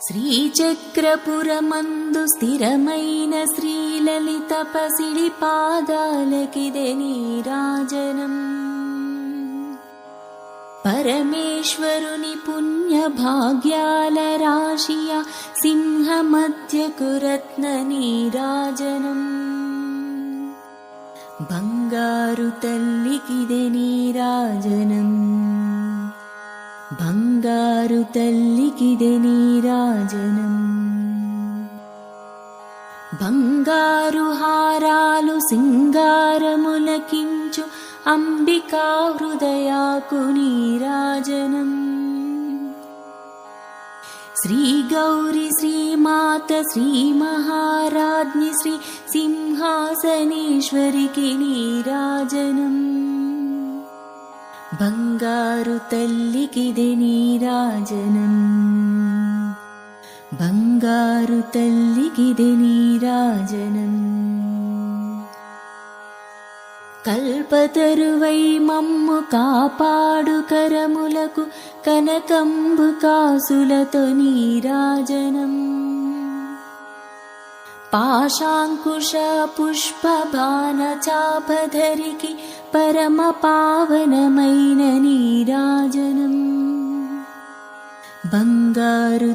శ్రీచక్రపురమందు స్థిరమైన శ్రీలలిత పసిడి పాదాలకిదే నీరాజనం పరమేశ్వరుని పుణ్య భాగ్యాల రాశియ సింహమధ్యకురత్న నీరాజనం బంగారు తల్లికిదే నీరాజనం బంగారు తల్లికిదే నీరాజనం బంగారు హారాలు సింగారములకించు అంబికా హృదయాకు నీరాజనం శ్రీ గౌరి శ్రీమాత శ్రీ మహారాజ్ని శ్రీ సింహాసనేశ్వరికి నీరాజనం బంగారు తల్లికిది నీరాజనం బంగారు తల్లికిది నీరాజనం కల్పతరువై మమ్ము కాపాడు కరములకు కనకంబు కాసులతో నీరాజనం पाशाङ्कुशपुष्पभा परमपावनमेन नीराजनम्। बङ्गारीराजनम्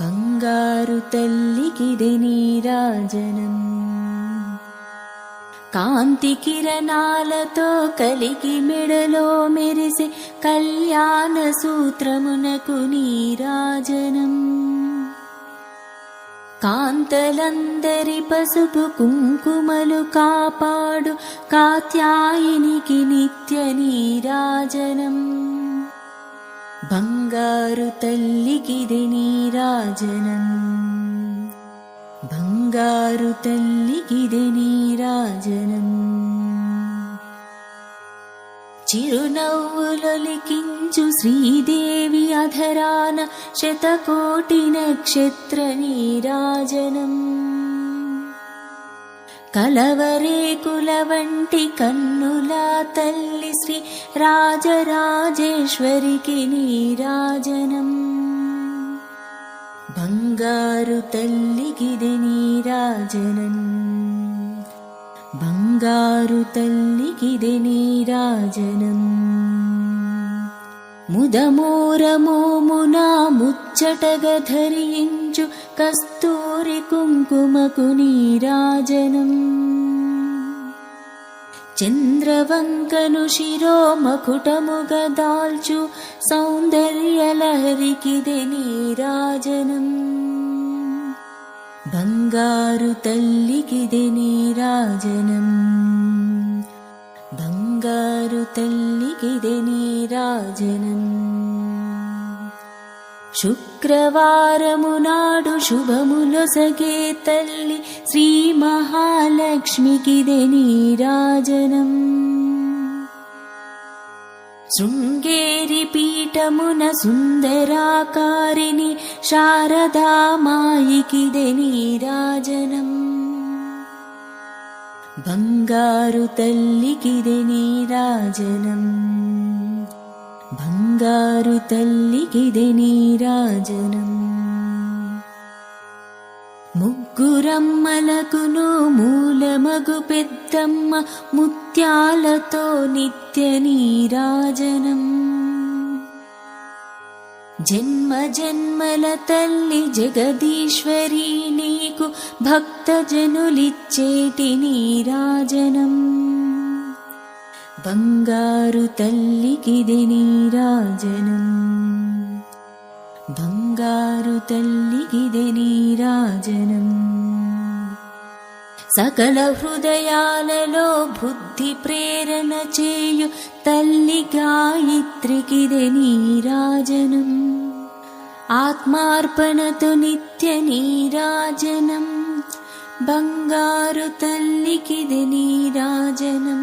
बङ्गारु तल्लि दीराजनम् కాంతి కిరణాలతో కలిగి మెడలో మెరిసే కళ్యాణ సూత్రమునకు నీరాజనం కాంతలందరి పసుపు కుంకుమలు కాపాడు కాత్యాయినికి నిత్య నీరాజనం బంగారు తల్లికిది నీరాజనం బంగారు తల్లికిది నీరాజనం చిరునవ్వులొలికించు శ్రీదేవి అధరాన శతకోటి నక్షత్ర నీరాజనం కలవరేకుల వంటి కన్నుల తల్లి శ్రీ రాజరాజేశ్వరికి నీరాజనం బంగారు తల్లికిది నీరాజనం బంగారు తల్లికిది నీరాజనం ముదమోరమోమునా ముచ్చటగ ధరించు కస్తూరి కుంకుమకు నీరాజనం చంద్రవంకను శిరోమకుటముగ దాల్చు సౌందర్యలహరికిది నీరాజనం బంగారు తల్లికిది నీరాజనం బంగారు తల్లికిది నీరాజనం శుక్రవారము నాడు శుభములొసగే తల్లి శ్రీ మహాలక్ష్మికిది నీరాజనం. శృంగేరి పీఠమున సుందరాకారిణి శారదామాయికిది నీరాజనం. బంగారు తల్లికిది నీరాజనం. బంగారు తల్లికిది నీరాజనం ముగ్గురమ్మలకును మూలమగు పెద్దమ్మ ముత్యాలతో నిత్య నీరాజనం జన్మ జన్మల తల్లి జగదీశ్వరి నీకు భక్తజనులిచ్చేటి నీరాజనం బంగారు తల్లికిది నీరాజనం బంగారు తల్లికిది నీరాజనం సకల హృదయాలలో బుద్ధి ప్రేరణ చేయు తల్లి గాయత్రికిది నీరాజనం ఆత్మార్పణతో నిత్య నీరాజనం బంగారు తల్లికిది నీరాజనం